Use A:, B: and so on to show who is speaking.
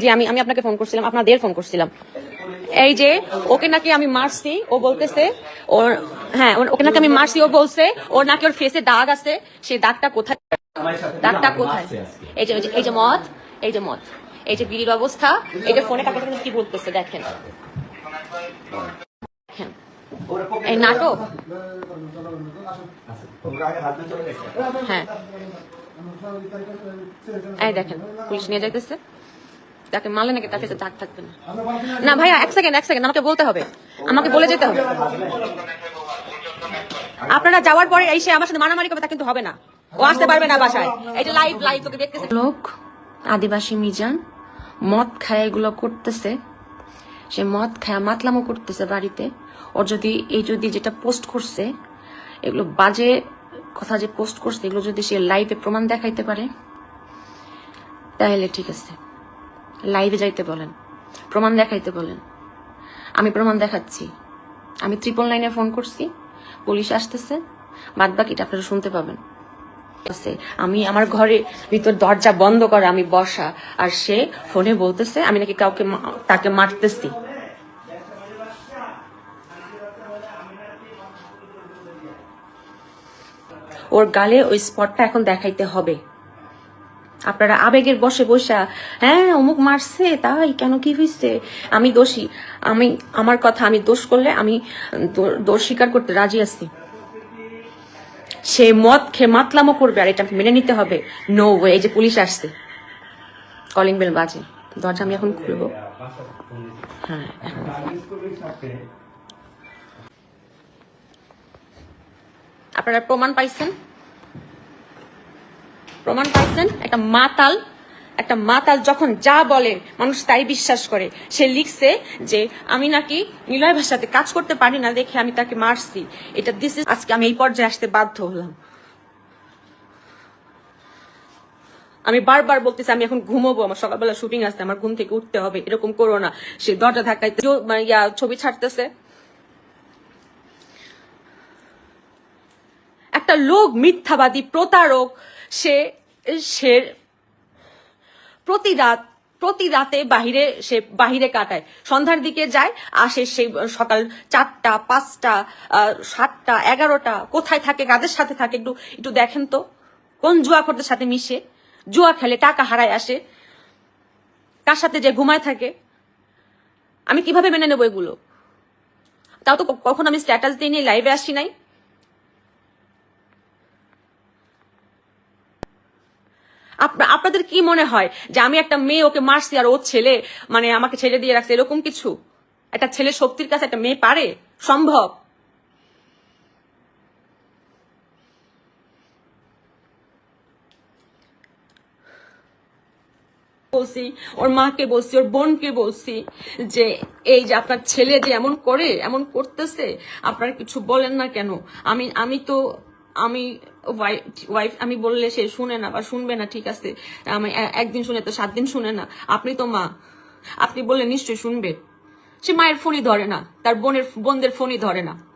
A: জি, আমি আমি আপনাকে ফোন করছিলাম, আপনাদের ফোন করছিলাম। এই যে, ওকে নাকি আমি মারছি, ও বলতেছে, ওর হ্যাঁ ওকে নাকি আমি মারছি, ও বলছে, ওর নাকি ওর ফেসে দাগ আছে, সেই দাগটা কোথায়? দাগটা কোথায়? এই যে, এই যে- মদ, এই যে মদ, এই যে বিড়ির অবস্থা, এই যে ফোনে কাকে কি বলতেছে, দেখেন। দেখেন। এই নাটক? হ্যাঁ। এই দেখেন, পুলিশ নিয়ে যাইতেছে। তাকে মারলে নাকি তার কাছে দাগ থাকবে না। না ভাইয়া, এক সেকেন্ড এক সেকেন্ড আমাকে বলতে হবে। আমাকে বলে যেতে হবে। আপনারা যাওয়ার পরে এই সে আমার সাথে মারামারি করবে তা কিন্তু হবে না। ও আসতে পারবে না বাসায়। এটা লাইভ লাইভ তোকে দেখতেছে। লোক, আদিবাসী মিজান, মদ খায় এগুলো করতেছে। সে মদ খায়, মাতলামো করতেছে বাড়িতে। ওর যদি, এই যদি যেটা পোস্ট করছে, এগুলো বাজে কথা যে পোস্ট করছে, এগুলো যদি সে লাইভে প্রমাণ দেখাইতে পারে, তাহলে ঠিক আছে। লাইভে যাইতে বলেন, প্রমাণ দেখাইতে বলেন। আমি প্রমাণ দেখাচ্ছি। আমি ত্রিপল লাইনে ফোন করছি পুলিশ আসতেছে বাদ বাকিটা আপনারা শুনতে পাবেন। আছে, আমি আমার ঘরে ভিতর দরজা বন্ধ করা, আমি বসা, আর সে ফোনে বলতেছে, আমি নাকি কাউকে তাকে মারতেছি। ওর গালে ওই স্পটটা এখন দেখাইতে হবে। আপনারা আবেগের বসে বসা হ্যাঁ অমুক মারছে, তাই কেন, কি হয়েছে আমি দোষী। আমি, আমার কথা আমি দোষ করলে আমি দোষ স্বীকার করতে রাজি আছি। সে মদ খেয়ে মাতলামো করবে আর এটা মেনে নিতে হবে। নো ওয়ে এই যে পুলিশ আসছে। কলিং বেল বাজে। দরজা আমি এখন খুলবো। হ্যাঁ আপনারা প্রমাণ পাইছেন? প্রমাণ পাইছেন? একটা মাতাল একটা মাতাল যখন যা বলে, মানুষ তাই বিশ্বাস করে। সে লিখছে যে, আমি নাকি নিলয় ভাষাতে কাজ করতে পারি না দেখে আমি তাকে মারছি। এটা দিস আজকে আমি এই পর্যায়ে আসতে বাধ্য হলাম। আমি বারবার বলতেছি, আমি এখন ঘুমোবো, আমার সকালবেলা শুটিং আছে, আমার ঘুম থেকে উঠতে হবে। এরকম করো না। সে দরজা ধাক্কাইতে মানে ছবি ছাড়তেছে। একটা লোক মিথ্যাবাদী, প্রতারক, সে সে প্রতি রাত প্রতি রাতে বাহিরে, সে বাহিরে কাটায়। সন্ধ্যার দিকে যায়, আসে সেই সকাল চারটা, পাঁচটা সাতটা, এগারোটা, কোথায় থাকে, কাদের সাথে থাকে, একটু একটু দেখেন তো। কোন জুয়া করতে সাথে মিশে? জুয়া খেলে টাকা হারায় আসে। কার সাথে যে ঘুমায় থাকে? আমি কীভাবে মেনে নেব এগুলো? তাও তো কখন আমি স্ট্যাটাস দিয়ে নিয়ে লাইভে আসি নাই। আপনাদের কি মনে হয় যে আমি একটা মেয়ে, ওকে মারছি আর ও ছেলে মানে আমাকে ছেড়ে দিয়ে রাখছে, এরকম কিছু? একটা ছেলে শক্তির কাছে একটা মেয়ে পারে? সম্ভব? বলছি, ওর মাকে বলছি, ওর বোনকে বলছি যে, এই যে আপনার ছেলে যে এমন করে, এমন করতেছে, আপনারা কিছু বলেন না কেন? আমি আমি তো আমি ওয়াইফ আমি বললে সে শুনে না বা শুনবে না, ঠিক আছে? আমি একদিন শুনে তো সাত দিন শুনে না। আপনি তো মা। আপনি বললে নিশ্চয়ই শুনবে। সে মায়ের ফোনই ধরে না। তার বোনের, বোনদের ফোনই ধরে না।